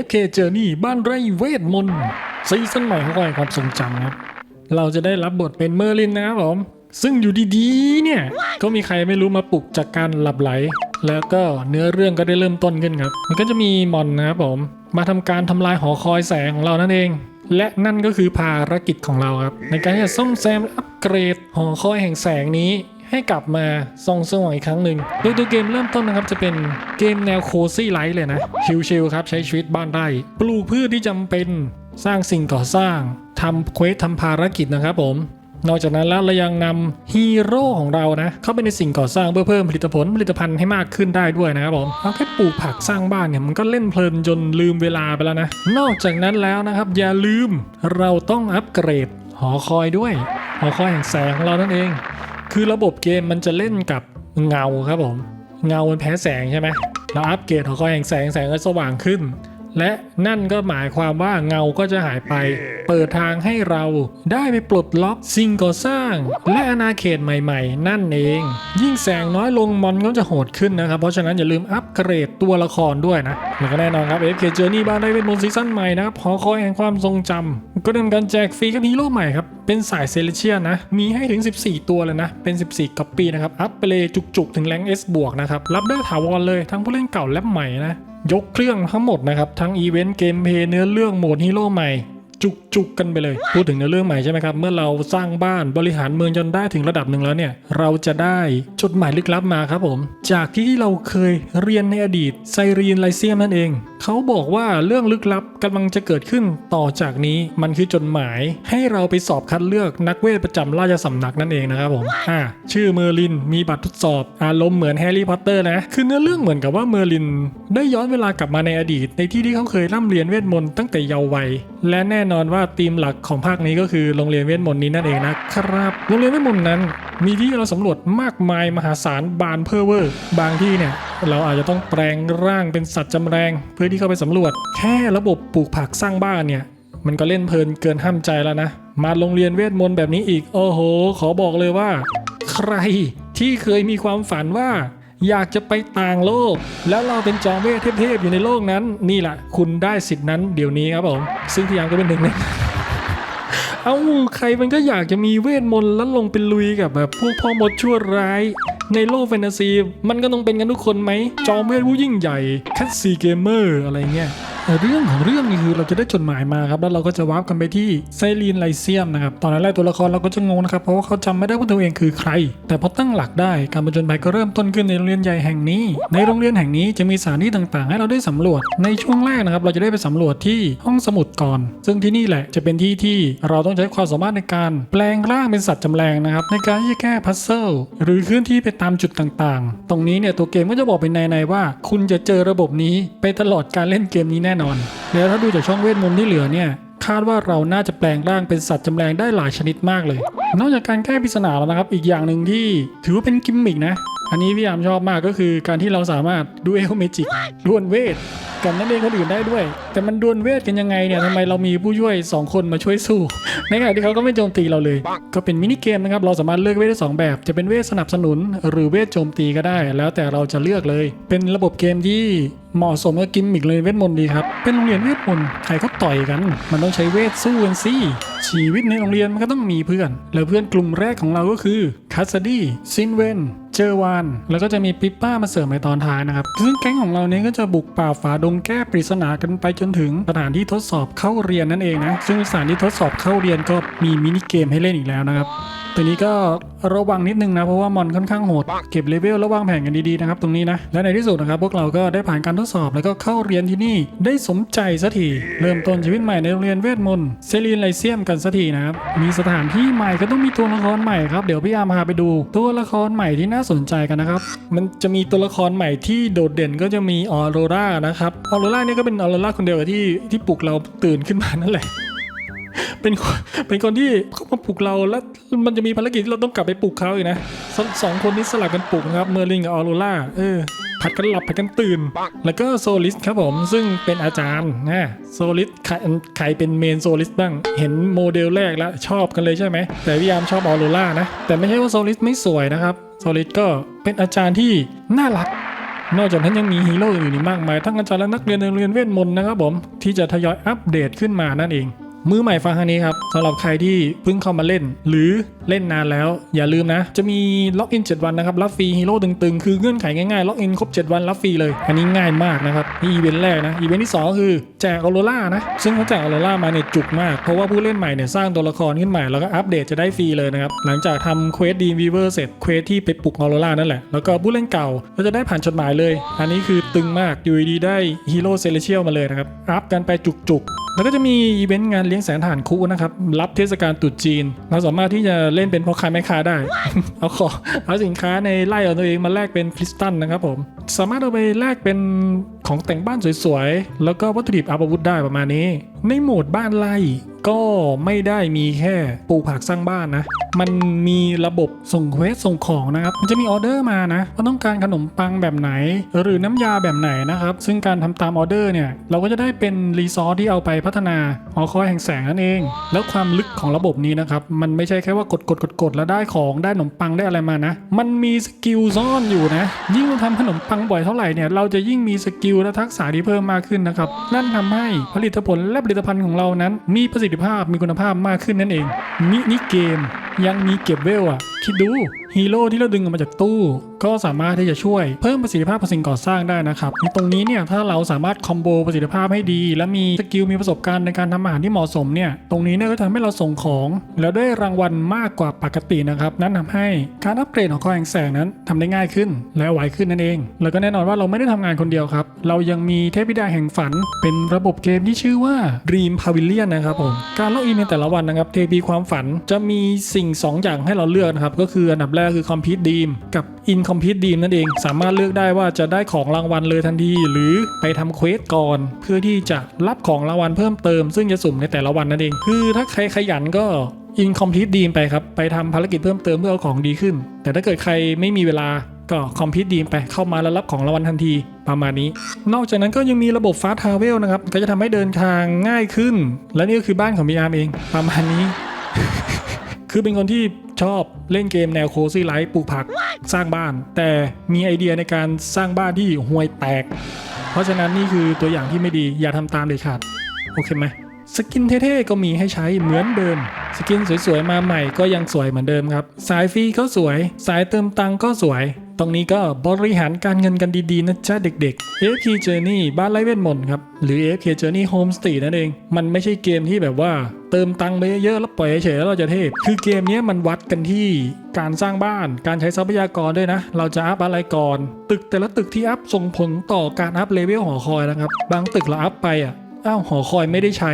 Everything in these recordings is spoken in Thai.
FK Journey บ้านไร่เวทมนต์ซีซั่นใหม่ของราความทรงจำครับ เราจะได้รับบทเป็นเมอร์ลินนะครับผม ซึ่งอยู่ดีๆ เนี่ย ก็มีใครไม่รู้มาปลุกจากการหลับไหล แล้วก็เนื้อเรื่องก็ได้เริ่มต้นขึ้นครับ มันก็จะมีมอนนะครับผม มาทำการทำลายหอคอยแสงของเรานั่นเอง และนั่นก็คือภารกิจของเราครับ ในการที่จะซ่อมแซมอัปเกรดหอคอยแห่งแสงนี้ ให้กลับมาส่องสว่างอีกครั้งหนึ่งโดยตัวเกมเริ่มต้นนะครับจะเป็นเกมแนวโคซี่ไลท์เลยนะชิลๆครับใช้ชีวิตบ้านไร่ปลูกพืชที่จำเป็นสร้างสิ่งก่อสร้างทำเควสทำภารกิจนะครับผม นอกจากนั้นแล้วเรายังนำฮีโร่ของเรานะ เข้าไปในสิ่งก่อสร้างเพื่อเพิ่มผลิตผลผลิตภัณฑ์ให้มากขึ้นได้ด้วยนะครับผมเอาแค่ปลูกผักสร้างบ้านเนี่ยมันก็เล่นเพลินจนลืมเวลาไปแล้วนะ นอกจากนั้นแล้วนะครับอย่าลืมเราต้องอัปเกรดหอคอยด้วย หอคอยแห่งแสงของเรานั่นเอง คือระบบเกมมันจะเล่นกับเงาครับผม เงามันแพ้แสงใช่ไหมเราอัปเกรดหอคอยแห่งแสงแสงก็สว่างขึ้น และนั่นก็หมายความว่าเงาก็จะหายไป เปิดทางให้เราได้ไปปลดล็อกสิ่งก่อสร้าง และอาณาเขตใหม่ๆ นั่นเอง ยิ่งแสงน้อยลงมอนก็จะโหดขึ้นนะครับ เพราะฉะนั้นอย่าลืมอัปเกรดตัวละครด้วยนะ แล้วก็แน่นอนครับ FK Journey บ้านได้เป็นมนต์ซีซั่นใหม่นะครับหอคอยแห่งความทรงจำก็ดำเนินการแจกฟรีกับฮีโร่ใหม่ครับเป็นสายเซเลเชียนะ มีให้ถึง 14 ตัวเลยนะ เป็น 14ก๊อปปี้นะครับ อัพไปเลยจุกๆ ถึงแรง S บวกนะครับ รับได้ถาวรเลยทั้งผู้เล่นเก่าและใหม่นะ ยกเครื่องทั้งหมดนะครับ ทั้งอีเวนต์เกมเพย์เนื้อเรื่องโหมดฮีโร่ใหม่ จุก จุกกันไปเลย พูดถึงเนื้อเรื่องใหม่ใช่ไหมครับ เมื่อเราสร้างบ้านบริหารเมืองจนได้ถึงระดับหนึ่งแล้วเนี่ย เราจะได้จดหมายลึกลับมาครับผม จากที่ที่เราเคยเรียนในอดีตไซรีนไลเซียมนั่นเอง เขาบอกว่าเรื่องลึกลับกำลังจะเกิดขึ้นต่อจากนี้มันคือจดหมาย ให้เราไปสอบคัดเลือกนักเวทประจำราชสำนักนั่นเองนะครับผมอ่าชื่อเมอร์ลินมีบัตรทดสอบ อารมณ์เหมือนแฮร์รี่พอตเตอร์นะคือเนื้อเรื่องเหมือนกับว่าเมอร์ลิน ได้ย้อนเวลากลับมาในอดีต ในที่ที่เขาเคยร่ำเรียนเวทมนต์ตั้งแต่เยาว์วัยและแน่นอนว่าธีมหลักของภาคนี้ก็คือโรงเรียนเวทมนต์นี้นั่นเองนะครับ โรงเรียนเวทมนต์นั้น มีที่เราสำรวจมากมายมหาศาลบานเพอเวอร์ บางที่เนี่ยเราอาจจะต้องแปลงร่างเป็นสัตว์จำแรง เพื่อที่เข้าไปสำรวจ แค่ระบบปลูกผักสร้างบ้านเนี่ยมันก็เล่นเพลินเกินห้ามใจแล้วนะ มาโรงเรียนเวทมนต์แบบนี้อีก โอ้โห ขอบอกเลยว่า ใครที่เคยมีความฝันว่า อยากจะไปต่างโลก แล้วเราเป็นจอมเวทเทพๆอยู่ในโลกนั้น นี่แหละ คุณได้สิทธินั้นเดี๋ยวนี้ครับผมซึ่งพี่ยามก็เป็นหนึ่งในเอ้าใครมันก็อยากจะมีเวทมนต์แล้วลงเป็นลุยกับแบบพวกพ่อมดชั่วร้าย ในโลกแฟนตาซี มันก็ต้องเป็นกันทุกคนไหมจอมเวทผู้ยิ่งใหญ่แคสซีเกมเมอร์อะไรเงี้ย เรื่องของเรื่องนี่คือเราจะได้จดหมายมาครับแล้วเราก็จะวาร์ปกันไปที่ไซรีนไลเซียมนะครับตอนนนแรกตัวละครเราก็จะงงนะครับเพราะว่าเขาจำไม่ได้ว่าตัวเองคือใคร แต่พอตั้งหลักได้การผจญภัยก็เริ่มต้นขึ้นในโรงเรียนใหญ่แห่งนี้ ในโรงเรียนแห่งนี้จะมีสถานที่ต่างๆ ให้เราได้สำรวจ ในช่วงแรกนะครับเราจะได้ไปสำรวจที่ห้องสมุดก่อน ซึ่งที่นี่แหละจะเป็นที่ที่เราต้องใช้ความสามารถในการแปลงร่างเป็นสัตว์จำแรงนะครับในการที่จะแก้พัซเซิลหรือเคลื่อนที่ไปตามจุดต่างๆ ตรงนี้เนี่ยตัวเกมก็จะบอกเป็นในๆว่า คุณจะเจอระบบนี้ไปตลอดการเล่นเกมนี้แน่นอน แล้วถ้าดูจากช่องเวทมนต์ที่เหลือเนี่ยคาดว่าเราน่าจะแปลงร่างเป็นสัตว์จำแรงได้หลายชนิดมากเลย นอกจากการแก้ปริศนาแล้วนะครับ อีกอย่างหนึ่งที่ถือว่าเป็นกิมมิกนะ อันนี้พี่ยามชอบมากก็คือการที่เราสามารถดูเอลเมจิกดวลเวท กับนักเรียนคนอื่นได้ด้วย แต่มันดวลเวทกันยังไงเนี่ยทำไมเรามีผู้ช่วย 2 คนมาช่วยสู้ในขณะที่เขาก็ไม่โจมตีเราเลย ก็เป็นมินิเกมนะครับเราสามารถเลือกเวทได้สองแบบ จะเป็นเวทสนับสนุน หรือเวทโจมตีก็ได้ แล้วแต่เราจะเลือกเลย เป็นระบบเกมที่เหมาะสมกับกิมมิกเลยเวทมนต์ดีครับ เป็นโรงเรียนเวทมนต์ใครเขาต่อยกัน มันต้องใช้เวทสู้กันสิชีวิตในโรงเรียนมันก็ต้องมีเพื่อน แล้วเพื่อนกลุ่มแรกของเราก็คือคัสดี้ซินเวน เจอวาน แล้วก็จะมีปิปป้ามาเสริมในตอนท้ายนะครับ ซึ่งแก๊งของเราเนี้ก็จะบุกป่าฝาดงแก้ปริศนากันไปจนถึงสถานที่ทดสอบเข้าเรียนนั่นเองนะ ซึ่งสถานที่ทดสอบเข้าเรียนก็มีมินิเกมให้เล่นอีกแล้วนะครับ ตัวนี้ก็ระวังนิดนึงนะ เพราะว่ามอนค่อนข้างโหด เก็บเลเวลแล้ววางแผนกันดีๆนะครับตรงนี้นะ และในที่สุดนะครับพวกเราก็ได้ผ่านการทดสอบแล้วก็เข้าเรียนที่นี่ได้สมใจสักทีเริ่มต้นชีวิตใหม่ในโรงเรียนเวทมนต์เซรีนไลเซียมกันสักทีนะครับมีสถานที่ใหม่ก็ต้องมีตัวละครใหม่ครับเดี๋ยวพี่อาร์มพาไปดู ตัวละครใหม่ที่น่าสนใจกันนะครับมันจะมีตัวละครใหม่ที่โดดเด่นก็จะมีออโรรานะครับออโรราเนี่ยก็เป็นออโรราคนเดียวกับที่ที่ปลุกเราตื่นขึ้นมานั่นแหละ เป็นคนเป็นคนที่เขามาปลุกเราแล้วมันจะมีภารกิจที่เราต้องกลับไปปลุกเขาอีกนะสสองคนนี้สลับกันปลุกนะครับเมอร์ลินกับออโรล่าเออผัดกันหลับผัดกันตื่น แล้วก็โซลิสครับผมซึ่งเป็นอาจารย์นะโซลิสใครใครเป็นเมนโซลิสบ้าง เห็นโมเดลแรกแล้วชอบกันเลยใช่ไหม แต่พี่ยามชอบออโรล่านะ แต่ไม่ใช่ว่าโซลิสไม่สวยนะครับโซลิสก็เป็นอาจารย์ที่น่ารักนอกจากนั้นยังมีฮีโร่อื่นอีกมากมายทั้งอาจารย์และนักเรียนในโรงเรียนเวทมนต์นะครับผมที่จะทยอยอัปเดตขึ้นมานั่นเอง มือใหม่ฟังทางนี้ครับสำหรับใครที่เพิ่งเข้ามาเล่น หรือเล่นนานแล้ว อย่าลืมนะ จะมีล็อกอิน 7 วันนะครับ รับฟรีฮีโร่ตึงๆ คือเงื่อนไขง่ายๆ ล็อกอินครบ 7 วันรับฟรีเลย อันนี้ง่ายมากนะครับนี่อีเวนต์แรกนะ อีเวนต์ที่ 2 คือแจกออโรล่านะ ซึ่งเขาแจกออโรล่ามาเนี่ยจุกมาก เพราะว่าผู้เล่นใหม่เนี่ยสร้างตัวละครขึ้นใหม่แล้วก็อัปเดตจะได้ฟรีเลยนะครับ หลังจากทำเควสดีวีเวอร์เสร็จ เควสที่ไปปลุกออโรล่านั่นแหละ แล้วก็ผู้เล่นเก่าก็จะได้ผ่านจดหมายเลย อันนี้คือตึงมากอยู่ดีได้ฮีโร่เซเลเชียลมาเลยนะครับ อัพกันไปจุกๆ แล้วก็จะมีอีเวนต์งานเลี้ยงแสงฐานคู่นะครับ รับเทศกาลตรุษจีน เราสามารถที่จะเล่นเป็นพ่อค้าแม่ค้าได้ เอาของเอาสินค้าในไล่ของตัวเองมาแลกเป็นคริสตัลนะครับผม สามารถเอาไปแลกเป็นของแต่งบ้านสวยๆ แล้วก็วัตถุดิบอาวุธได้ประมาณนี้ในโหมดบ้านไล่ก็ไม่ได้มีแค่ปลูกผักสร้างบ้านนะ มันมีระบบส่งเควสส่งของนะครับ มันจะมีออเดอร์มานะว่าต้องการขนมปังแบบไหน หรือน้ำยาแบบไหนนะครับ ซึ่งการทำตามออเดอร์เนี่ย เราก็จะได้เป็นรีซอสที่เอาไปพัฒนาหอคอยแห่งแสงนั่นเอง แล้วความลึกของระบบนี้นะครับ มันไม่ใช่แค่ว่ากดกดกดกดแล้วได้ของได้ขนมปังได้อะไรมานะ มันมีสกิลซ่อนอยู่นะ ยิ่งเราทำขนมปังบ่อยเท่าไหร่เนี่ย เราจะยิ่งมีสกิลและทักษะที่เพิ่มมากขึ้นนะครับ นั่นทำให้ผลิตผลและผลิตภัณฑ์ของเรานั้น มีประสิทธิภาพมีคุณภาพมากขึ้นนั่นเองมินิเกมยังมีเก็บเวลอะคิดดู ฮีโร่ที่เราดึงออกมาจากตู้ ก็สามารถที่จะช่วยเพิ่มประสิทธิภาพของสิ่งก่อสร้างได้นะครับในตรงนี้เนี่ยถ้าเราสามารถคอมโบประสิทธิภาพให้ดี และมีสกิลมีประสบการณ์ในการทำอาหารที่เหมาะสมเนี่ยตรงนี้เนี่ยก็ทำให้เราส่งของ แล้วได้รางวัลมากกว่าปกตินะครับนั่นทำให้การอัปเกรดของคอแห่งแสงนั้นทำได้ง่ายขึ้น และไวขึ้นนั่นเอง แล้วก็แน่นอนว่าเราไม่ได้ทำงานคนเดียวครับเรายังมีเทพธิดาแห่งฝัน เป็นระบบเกมที่ชื่อว่า Dream Pavilion นะครับผมการล็อกอินในแต่ละวันนะครับเทพีความฝันจะมีสิ่ง 2 อย่างให้เราเลือกนะครับก็คืออันดับแรกคือ Complete Dream กับ Incomplete Dream นั่นเอง สามารถเลือกได้ว่าจะได้ของรางวัลเลยทันที หรือไปทำเควสก่อน เพื่อที่จะรับของรางวัลเพิ่มเติม ซึ่งจะสุ่มในแต่ละวันนั่นเอง คือถ้าใครขยันก็ Incomplete Dream ไปครับ ไปทำภารกิจเพิ่มเติมเพื่อเอาของดีขึ้น แต่ถ้าเกิดใครไม่มีเวลาก็คอมพิวดีมไปเข้ามาแล้วรับของรางวัลทันทีประมาณนี้ นอกจากนั้นก็ยังมีระบบฟาสทราเวลนะครับ ก็จะทำให้เดินทางง่ายขึ้น และนี่ก็คือบ้านของมีอาร์มเอง ประมาณนี้ คือเป็นคนที่ ชอบเล่นเกมแนวโคซี่ไลท์ปลูกผักสร้างบ้าน แต่มีไอเดียในการสร้างบ้านที่ห่วยแตก เพราะฉะนั้นนี่คือตัวอย่างที่ไม่ดีอย่าทำตามเด็ดขาดโอเคไหมสกินเท่ๆก็มีให้ใช้เหมือนเดิม สกินสวยๆมาใหม่ก็ยังสวยเหมือนเดิมครับ สายฟรีก็สวย สายเติมตังค์ก็สวย ตรงนี้ก็บริหารการเงินกันดีๆนะจ๊ะเด็กๆ AFK Journey บ้านไร้เวทมนต์ครับ หรือ AFK Journey Home Street นั่นเอง มันไม่ใช่เกมที่แบบว่าเติมตังค์ไปเยอะๆแล้วปล่อยเฉยแล้วเราจะเทพ คือเกมนี้มันวัดกันที่การสร้างบ้าน การใช้ทรัพยากรด้วยนะ เราจะอัพอะไรก่อน ตึกแต่ละตึกที่อัพส่งผลต่อการอัพเลเวลหอคอยนะครับ บางตึกเราอัพไปอะ อ้าวหอคอยไม่ได้ใช้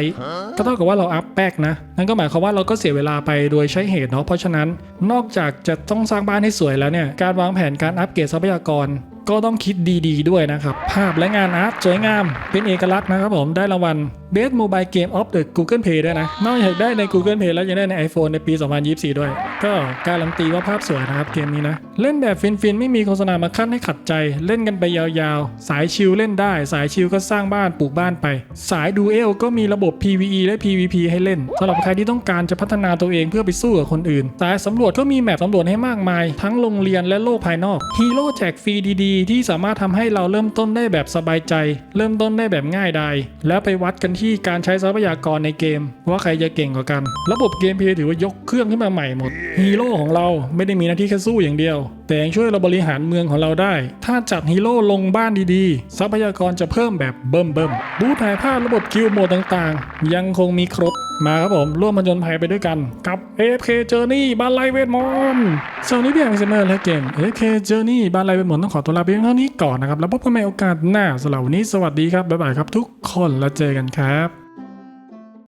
ก็เท่ากับว่าเราอัพแป๊กนะ นั่นก็หมายความว่าเราก็เสียเวลาไปโดยใช้เหตุเนาะเพราะฉะนั้นนอกจากจะต้องสร้างบ้านให้สวยแล้วเนี่ยการวางแผนการอัปเกรดทรัพยากรก็ต้องคิดดีๆด้วยนะครับ ภาพและงานอาร์ตสวยงามเป็นเอกลักษณ์นะครับผมได้รางวัล Best Mobile Game of the Google Play ด้วยนะ นอกจากได้ใน Google Play แล้วยังได้ใน iPhone ในปี 2024 ด้วย ก็การันตีว่าภาพสวยนะครับเกมนี้นะ เล่นแบบฟินๆ ไม่มีโฆษณามาขั้นให้ขัดใจ เล่นกันไปยาวๆ สายชิลเล่นได้ สายชิลก็สร้างบ้านปลูกบ้านไป สายดูเอลก็มีระบบ PVE และ PVP ให้เล่นสำหรับใครที่ต้องการจะพัฒนาตัวเองเพื่อไปสู้กับคนอื่น สายสำรวจก็มีแมปสำรวจให้มากมาย ทั้งโรงเรียนและโลกภายนอกฮีโร่แจกฟรีดีๆ ที่สามารถทำให้เราเริ่มต้นได้แบบสบายใจ เริ่มต้นได้แบบง่ายดายแล้วไปวัดกันที่การใช้ทรัพยากรในเกม ว่าใครจะเก่งกว่ากัน ระบบเกมเพลย์ถือว่ายกเครื่องขึ้นมาใหม่หมดฮีโร่ของเราไม่ได้มีหน้าที่แค่สู้อย่างเดียวแต่ยังช่วยเราบริหารเมืองของเราได้ ถ้าจัดฮีโร่ลงบ้านดีๆ ทรัพยากรจะเพิ่มแบบเบิ่มเบิ่มบูธถ่ายภาพระบบคิวโหมดต่างๆ ยังคงมีครบมาครับผมร่วมผจญภัยไปด้วยกัน กับ AFK Journey บ้านไลเวทมอนต์สวัสดีพี่แอมเซเมอร์และเกม AFK Journey บ้านไลเวทมอนต้องขอตัวลาเพียงเท่านี้ก่อนนะครับ แล้วพบกันใหม่โอกาสหน้าสำหรับวันนี้สวัสดีครับบ๊ายบายครับทุกคนแล้วเจอกันครับ